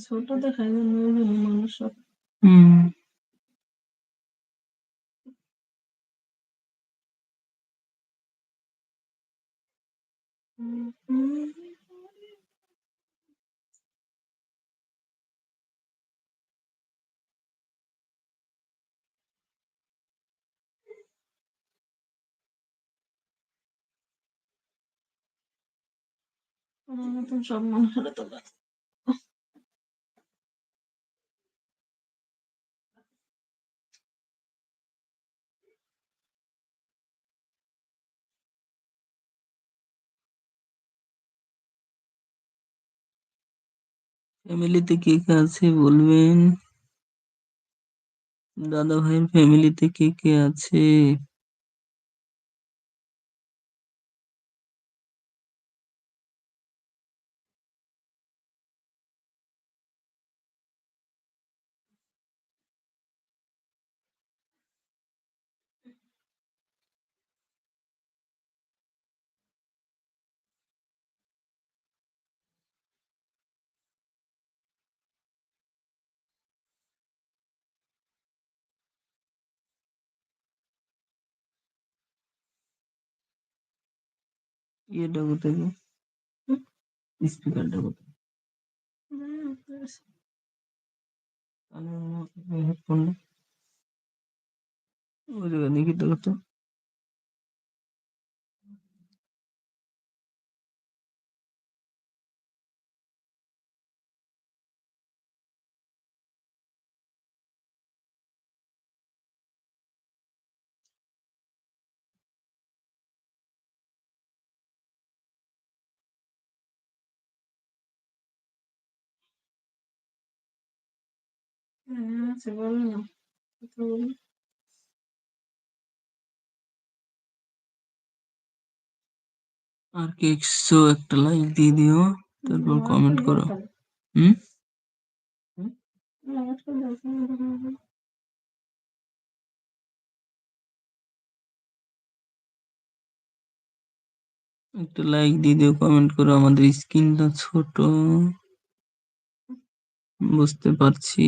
ছোট দেখায় জন্য মানুষ হুম। মতন সব মানুষের তো ফ্যামিলিতে কে কে আছে বলবেন? দাদা ভাইয়ের ফ্যামিলিতে কে কে আছে? ইয়েটা কোথায় গো? স্পিকারটা কোথায়। হেডফোনটা ওই জায়গায় দেখি তো কত হ্যাঁ, আছে বলো না কথা বলো আর কে একশো একটা লাইক দিয়ে দিও তারপর কমেন্ট করো। হুম। একটা লাইক দিয়ে দিও কমেন্ট করো আমাদের স্ক্রিনটা ছোট। বুঝতে পারছি।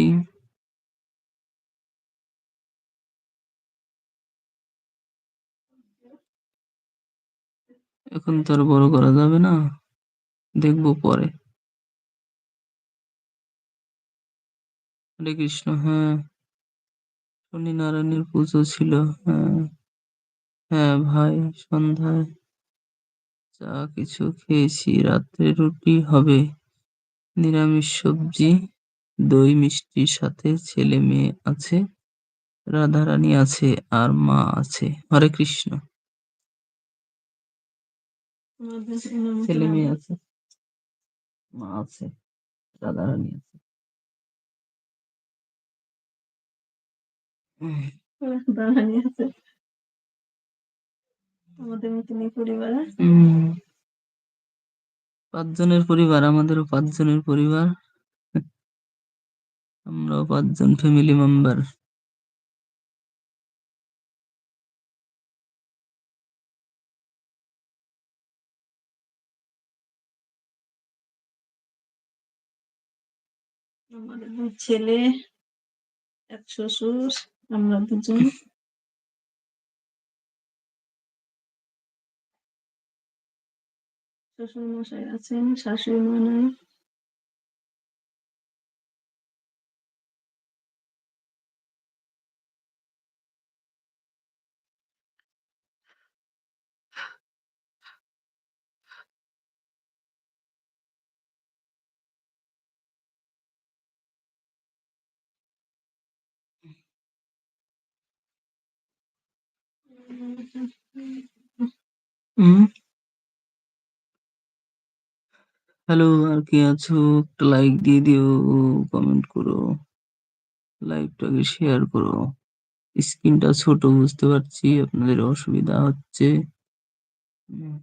এখন তো আর বড় করা যাবে না। দেখব পরে। হরে কৃষ্ণ হ্যাঁ। শনি নারায়ণের পুজো ছিল হ্যাঁ। হ্যাঁ ভাই, সন্ধ্যায় যা কিছু খেয়েছি। রাত্রে রুটি হবে, নিরামিষ সবজি, দই মিষ্টির সাথে ছেলে মেয়ে আছে, রাধারানী আছে, আর মা আছে। হরে কৃষ্ণ। ছেলে মেয়ে আছে। মা আছে রাধারানী আছে। দাঁড়ানি আছে। আমাদের মতনই পরিবারে। পাঁচজনের পরিবার আমাদেরও পাঁচজনের পরিবার। আমরাও পাঁচজন ফ্যামিলি মেম্বার আমাদের দুই ছেলে এক শ্বশুর আমরা দুজন। শ্বশুর মশাই আছেন শাশুড়ি মা নাই। হ্যালো আর কি আছো? একটা লাইক দিয়ে দিও কমেন্ট করো। লাইভটাকে শেয়ার করো। স্ক্রিনটা ছোট, বুঝতে পারছি, আপনাদের অসুবিধা হচ্ছে। হুম।